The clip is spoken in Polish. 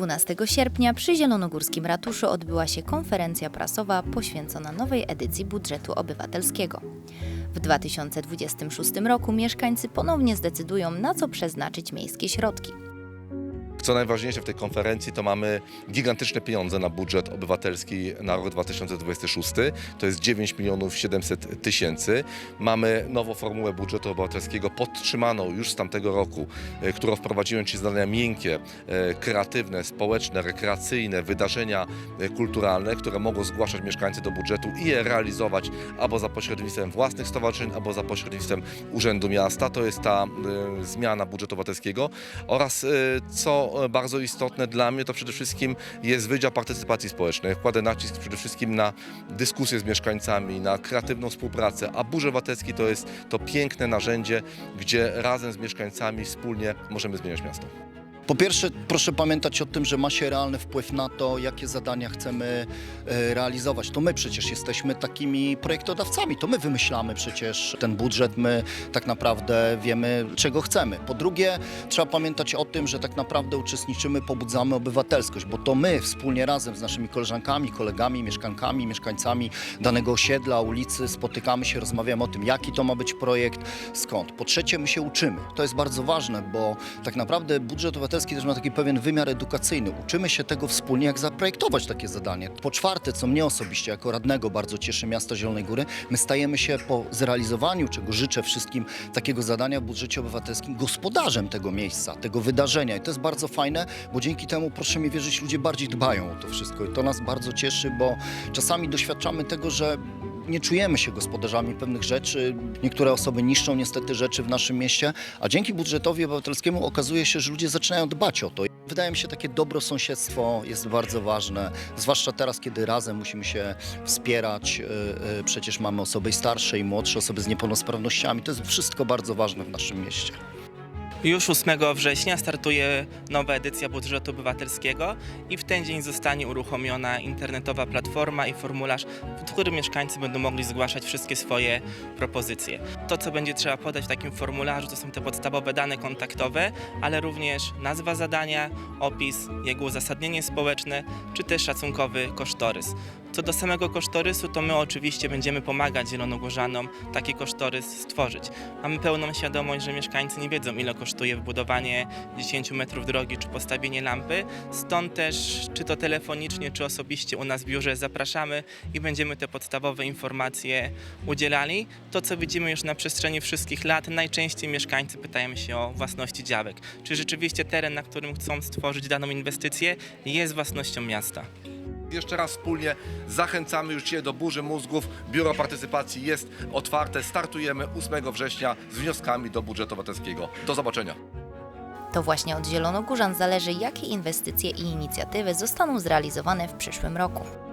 12 sierpnia przy Zielonogórskim Ratuszu odbyła się konferencja prasowa poświęcona nowej edycji budżetu obywatelskiego. W 2026 roku mieszkańcy ponownie zdecydują, na co przeznaczyć miejskie środki. Co najważniejsze w tej konferencji, to mamy gigantyczne pieniądze na budżet obywatelski na rok 2026. To jest 9 milionów 700 tysięcy. Mamy nową formułę budżetu obywatelskiego podtrzymaną już z tamtego roku, e, którą wprowadziłem, czyli zadania miękkie, e, kreatywne, społeczne, rekreacyjne, wydarzenia e, kulturalne, które mogą zgłaszać mieszkańcy do budżetu i je realizować albo za pośrednictwem własnych stowarzyszeń, albo za pośrednictwem Urzędu Miasta. To jest ta zmiana budżetu obywatelskiego oraz co bardzo istotne dla mnie, to przede wszystkim jest Wydział Partycypacji Społecznej. Kładę nacisk przede wszystkim na dyskusję z mieszkańcami, na kreatywną współpracę, a Budżet Obywatelski to jest to piękne narzędzie, gdzie razem z mieszkańcami wspólnie możemy zmieniać miasto. Po pierwsze, proszę pamiętać o tym, że ma się realny wpływ na to, jakie zadania chcemy e, realizować. To my przecież jesteśmy takimi projektodawcami, to my wymyślamy przecież ten budżet, my tak naprawdę wiemy, czego chcemy. Po drugie, trzeba pamiętać o tym, że tak naprawdę uczestniczymy, pobudzamy obywatelskość, bo to my wspólnie razem z naszymi koleżankami, kolegami, mieszkankami, mieszkańcami danego osiedla, ulicy spotykamy się, rozmawiamy o tym, jaki to ma być projekt, skąd. Po trzecie, my się uczymy. To jest bardzo ważne, bo tak naprawdę budżet obywatelski też ma taki pewien wymiar edukacyjny. Uczymy się tego wspólnie, jak zaprojektować takie zadanie. Po czwarte, co mnie osobiście jako radnego bardzo cieszy miasta Zielonej Góry, my stajemy się po zrealizowaniu, czego życzę wszystkim takiego zadania w budżecie obywatelskim, gospodarzem tego miejsca, tego wydarzenia. I to jest bardzo fajne, bo dzięki temu, proszę mi wierzyć, ludzie bardziej dbają o to wszystko. I to nas bardzo cieszy, bo czasami doświadczamy tego, że nie czujemy się gospodarzami pewnych rzeczy. Niektóre osoby niszczą niestety rzeczy w naszym mieście, a dzięki budżetowi obywatelskiemu okazuje się, że ludzie zaczynają dbać o to. Wydaje mi się, takie dobro sąsiedztwo jest bardzo ważne, zwłaszcza teraz, kiedy razem musimy się wspierać. Yy, yy, Przecież mamy osoby starsze i młodsze, osoby z niepełnosprawnościami. To jest wszystko bardzo ważne w naszym mieście. Już 8 września startuje nowa edycja budżetu obywatelskiego i w ten dzień zostanie uruchomiona internetowa platforma i formularz, w którym mieszkańcy będą mogli zgłaszać wszystkie swoje propozycje. To, co będzie trzeba podać w takim formularzu, to są te podstawowe dane kontaktowe, ale również nazwa zadania, opis, jego uzasadnienie społeczne, czy też szacunkowy kosztorys. Co do samego kosztorysu, to my oczywiście będziemy pomagać zielonogórzanom taki kosztorys stworzyć. Mamy pełną świadomość, że mieszkańcy nie wiedzą, ile kosztuje wybudowanie 10 metrów drogi czy postawienie lampy, stąd też, czy to telefonicznie, czy osobiście u nas w biurze zapraszamy i będziemy te podstawowe informacje udzielali. To, co widzimy już na przestrzeni wszystkich lat, najczęściej mieszkańcy pytają się o własności działek. Czy rzeczywiście teren, na którym chcą stworzyć daną inwestycję, jest własnością miasta? Jeszcze raz wspólnie zachęcamy już dzisiaj do burzy mózgów. Biuro Partycypacji jest otwarte. Startujemy 8 września z wnioskami do budżetu obywatelskiego. Do zobaczenia. To właśnie od Zielonogórzan zależy, jakie inwestycje i inicjatywy zostaną zrealizowane w przyszłym roku.